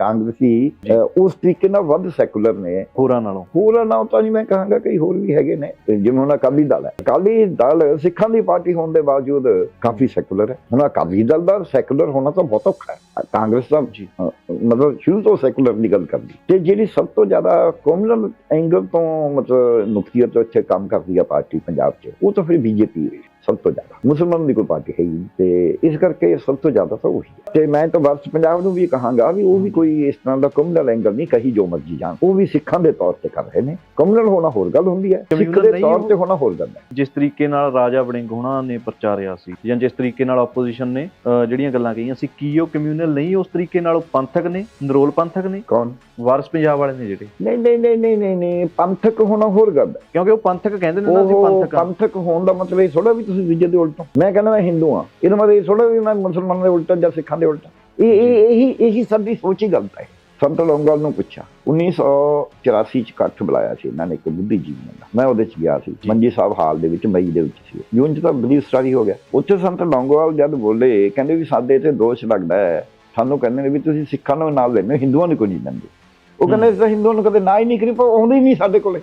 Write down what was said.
ਕਾਂਗਰਸੀ ਉਸ ਤਰੀਕੇ ਨਾਲ ਵੱਧ ਸੈਕੂਲਰ ਨੇ। ਹੋਰਾਂ ਨਾਲੋਂ। ਹੋਰ ਨਾ ਤਾਂ ਨਹੀਂ ਮੈਂ ਕਹਾਂਗਾ ਕਈ ਹੋਰ ਵੀ ਹੈਗੇ ਨੇ। ਜਿਵੇਂ ਹੁਣ ਅਕਾਲੀ ਦਲ ਹੈ। ਅਕਾਲੀ ਦਲ ਸਿੱਖਾਂ ਦੀ ਪਾਰਟੀ ਹੋਣ ਦੇ ਬਾਵਜੂਦ ਕਾਫੀ ਸੈਕੂਲਰ ਹੈ। ਹੁਣ ਅਕਾਲੀ ਦਲ ਦਾ ਸੈਕੂਲਰ ਹੋਣਾ ਤਾਂ ਬਹੁਤ ਔਖਾ ਹੈ। ਕਾਂਗਰਸ ਦਾ ਮਤਲਬ ਸ਼ੁਰੂ ਤੋਂ ਸੈਕੂਲਰ ਦੀ ਗੱਲ ਕਰਦੀ ਤੇ ਜਿਹੜੀ ਸਭ ਤੋਂ ਜ਼ਿਆਦਾ ਕਮਿਊਨਲ ਐਂਗਲ ਤੋਂ ਮਤਲਬ ਨੁਕਤੀਅਤ ਤੋਂ ਇੱਥੇ ਕੰਮ ਕਰਦੀ ਆ ਪਾਰਟੀ ਪੰਜਾਬ 'ਚ ਉਹ ਤਾਂ ਫਿਰ ਬੀਜੇਪੀ ਹੈ ਸਭ ਤੋਂ ਜ਼ਿਆਦਾ। ਮੁਸਲਮਾਨ ਦੀ ਕੋਈ ਪਾਰਟੀ ਹੈ ਤੇ ਇਸ ਕਰਕੇ ਸਭ ਤੋਂ ਜ਼ਿਆਦਾ ਤਾਂ ਉਹੀ ਹੈ ਤੇ ਮੈਂ ਤਾਂ ਵਰਸ ਪੰਜਾਬ ਨੂੰ ਵੀ ਕਹਾਂਗਾ ਵੀ ਉਹ ਵੀ ਕੋਈ ਇਸ ਤਰ੍ਹਾਂ ਦਾ ਕਮਿਊਨਲ ਐਂਗਲ ਨਹੀਂ ਕਹੀ ਜੋ ਮਰਜ਼ੀ ਜਾਣ। ਉਹ ਵੀ ਸਿੱਖਾਂ ਦੇ ਤੌਰ ਤੇ ਕਰ ਰਹੇ ਨੇ। ਕਮਿਊਨਲ ਹੋਣਾ ਹੋਰ ਗੱਲ ਹੁੰਦੀ ਹੈ। ਸਿੱਖ ਦੇ ਤੌਰ ਤੇ ਹੋਣਾ ਹੋਰ ਗੱਲ ਹੈ। ਜਿਸ ਤਰੀਕੇ ਨਾਲ ਰਾਜਾ ਵੜਿੰਗ ਹੋਣਾ ਨੇ ਪ੍ਰਚਾਰਿਆ ਸੀ ਜਾਂ ਜਿਸ ਤਰੀਕੇ ਨਾਲ ਆਪੋਜੀਸ਼ਨ ਨੇ ਜਿਹੜੀਆਂ ਗੱਲਾਂ ਕਹੀਆਂ ਸੀ ਕੀ ਉਹ ਕਮਿਊਨਲ ਨਹੀਂ ਉਸ ਤਰੀਕੇ ਨਾਲ ਉਹ ਪੰਥਕ ਨੇ ਨਰੋਲ ਪੰਥਕ ਨੇ? ਕੌਣ? ਵਾਰਸ ਪੰਜਾਬ ਵਾਲੇ ਨੇ ਜਿਹੜੇ। ਨਹੀਂ ਨਹੀਂ ਨਹੀਂ ਨਹੀਂ ਨਹੀਂ ਨਹੀਂ ਪੰਥਕ ਹੋਣਾ ਹੋਰ ਗੱਲ ਹੈ। ਕਿਉਂਕਿ ਉਹ ਪੰਥਕ ਕਹਿੰਦੇ ਨੇ ਨਾ ਅਸੀਂ ਪੰਥਕ ਆ। ਪੰਥਕ ਹੋਣ ਦਾ ਮਤਲਬ ਇਹ ਥੋੜਾ ਵੀ ਤੁਸੀਂ ਦੂਜੇ ਦੇ ਉਲਟ ਹੋ। ਮੈਂ ਕਹਿੰਦਾ ਮੈਂ ਹਿੰਦੂ ਹਾਂ। ਇਹਦਾ ਮਤਲਬ ਇਹ ਥੋੜਾ ਵੀ ਮੈਂ ਮੁਸਲਮਾਨਾਂ ਦੇ ਉਲਟ ਹਾਂ ਜਾਂ ਸਿੱਖਾਂ ਦੇ ਉਲਟ ਹਾਂ। ਇਹ ਇਹ ਇਹੀ ਇਹੀ ਸਾਡੀ ਸੋਚ ਹੀ ਗਲਤ ਹੈ। ਸੰਤ ਲੌਂਗੋਵਾਲ ਨੂੰ ਪੁੱਛਿਆ 1984 ਚ ਇਕੱਠ ਬੁਲਾਇਆ ਸੀ ਇਹਨਾਂ ਨੇ ਇੱਕ ਬੁੱਧੀਜੀਵੀਆਂ ਦਾ ਮੈਂ ਉਹਦੇ ਚ ਗਿਆ ਸੀ। ਮੰਜੀ ਸਾਹਿਬ ਹਾਲ ਦੇ ਵਿੱਚ ਮਈ ਦੇ ਵਿੱਚ ਸੀ। ਜੂਨ ਚ ਤਾਂ ਬਲੀ ਸਟਾਰੀ ਹੋ ਗਿਆ। ਉੱਥੇ ਸੰਤ ਲੌਂਗੋਵਾਲ ਜਦ ਬੋਲੇ ਕਹਿੰਦੇ ਵੀ ਸਾਡੇ ਇੱਥੇ ਦੋਸ਼ ਲੱਗਦਾ ਹੈ। ਸਾਨੂੰ ਕਹਿੰਦੇ ਨੇ ਵੀ ਤੁਸੀਂ ਸਿੱਖਾਂ ਨੂੰ ਨਾਲ ਲੈਂਦੇ ਹਿੰਦੂਆਂ ਨੂੰ ਕੋਈ ਨਹੀਂ ਲੈਂਦੇ? ਉਹ ਕਹਿੰਦੇ ਅਸੀਂ ਤਾਂ ਹਿੰਦੂਆਂ ਨੂੰ ਕਦੇ ਨਾ ਹੀ ਨਹੀਂ ਕਰੀ ਪਰ ਆਉਂਦੇ ਹੀ ਨਹੀਂ ਸਾਡੇ ਕੋਲੇ।